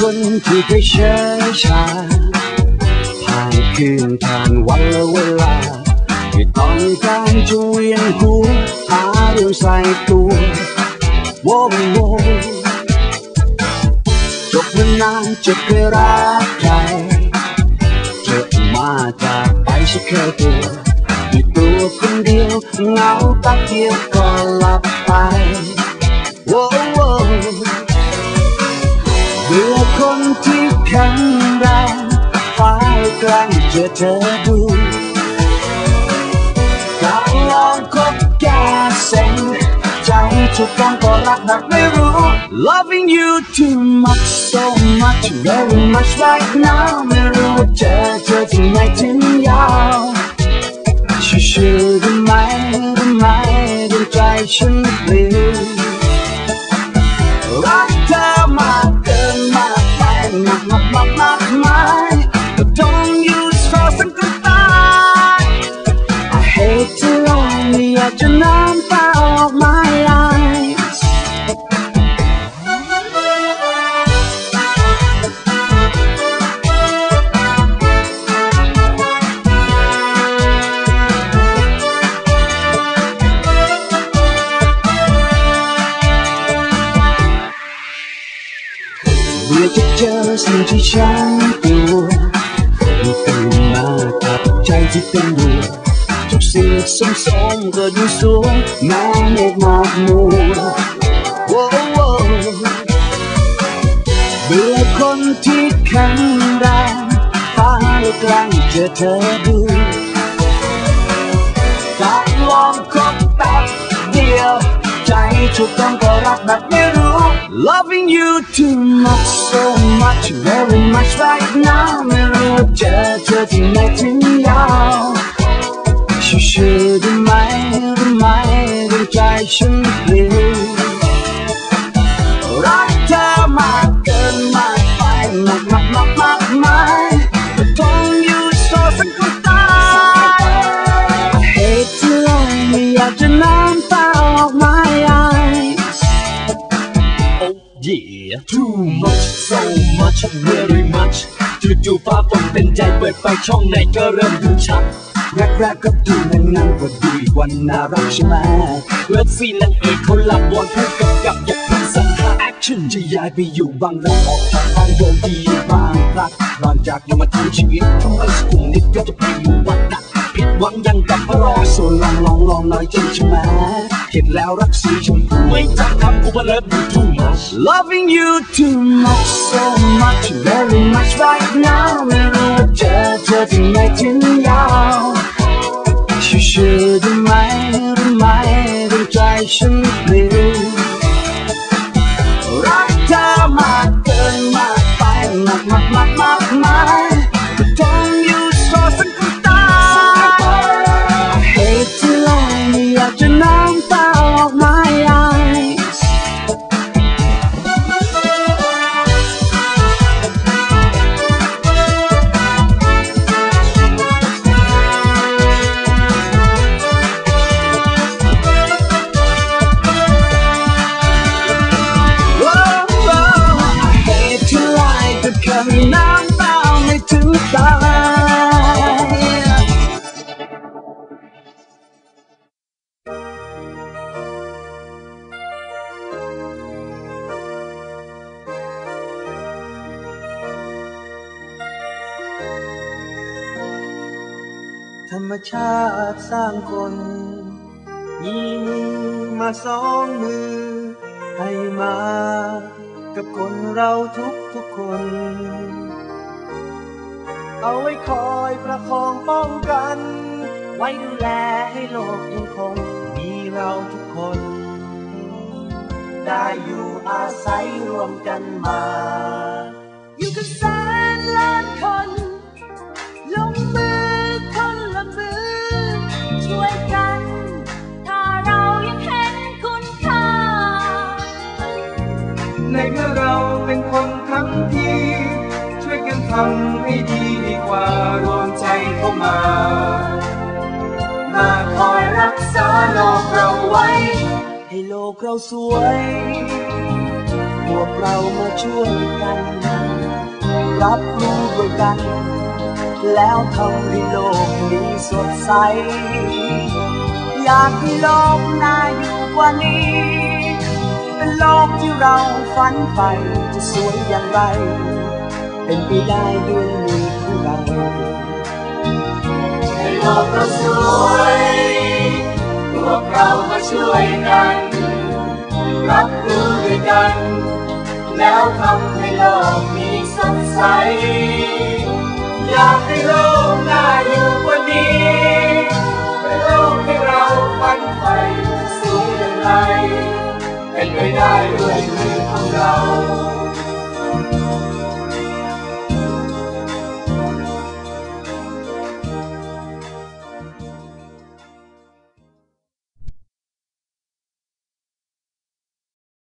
ที่เคยเชยชาผ่านคืนผ่านวันและเวลาที่ต้องการจะเวียนหัวหาเรื่องใส่ตัวโว้โวจบมานานจะเคยรักใครเจอมาจากไปฉันเคยตัวอยู่ตัวคนเดียวเหงาตักเดียวก็หลับไปโว้ เจอเธอดูการลองคบแก้เซ็งใจถูกต้งก็รักแบบไม่รู้ Loving you too much so much very much right now ไม่รู้ว่าเจอเธอที่ไหนถึงยาวชื่อๆทำไมทำไมดวงใจฉันเปลี่ยนรักเธอมากเกินมากไปมากมากมากมาก เบื่อจะเจอสิ่งที่ฉันกลัวมีตื่นมากับใจที่เป็นบัวทุกสิ่งสมสมก็ดูสวยแม้เมฆหมอกมัวโว้โว้เบื่อคนที่แข็งแรงฟ้าและกลางเจอเธอดูการลองค ถูกต้องก็รักแบบไม่รู้ Loving you too much so much very much right now ไม่รู้ว่าเจอเธอที่ไหนถึงยาวชื่อๆได้ไหมได้ไหมดวงใจฉัน too much so much very much จู่ๆฟ้าฝนเป็นใจเปิดไฟช่องไหนก็เริ่มดูชัดแรกๆก็ดูนั่นนั่นก็ดีกว่าน่ารักใช่ไหมเลิฟซีนนางเอกเขาหลับบอลผู้กำกับอยากเป็นสังฆาแอคชั่นจะย้ายไปอยู่บางรักออกจากบ้านโดนดีบางรักหลังจากยู่มาทั้งชีวิตทำไมสกุลนิดก็จะไปอยู่วัดดักผิดหวังยังกับพระรอส่วนลองลองลองหน่อยจริงใช่ไหม เห็นแล้วรักสีชมพูไม่จำคำกูว่าเลิฟอยู่ too much Loving you too much so much very much right now ไม่รู้ว่าเจอเธอที่ไหนถึงยาวชื่อๆได้ไหมได้ไหมดวงใจฉันเปลี่ยน lie แต่แค่มีน้ำตาไม่ถึงตายธรรมชาติสร้างคน มีมาสองมือให้มา กับคนเราทุกทุกๆคน เอาไว้คอยประคองป้องกัน ไว้ดูแลให้โลกยังคง มีเราทุกคน ได้อยู่อาศัยรวมกันมา อยู่กันแสนล้านคนำให้ดีดีกว่ารวมใจเข้ามา มาคอยรักษาโลกเราไว้ ให้โลกเราสวย พวกเรามาช่วยกัน รับรู้ด้วยกัน แล้วทำให้โลกนี้สดใส อยากให้โลกน่าอยู่กว่านี้เป็นโลกที่เราฝันไปจะสวยอย่างไร เป็นไปได้ด้วยมือของเราโลกก็สวยพวกเราก็ช่วยกัน รับรู้ด้วยกัน แล้วทำให้โลกมีสดใส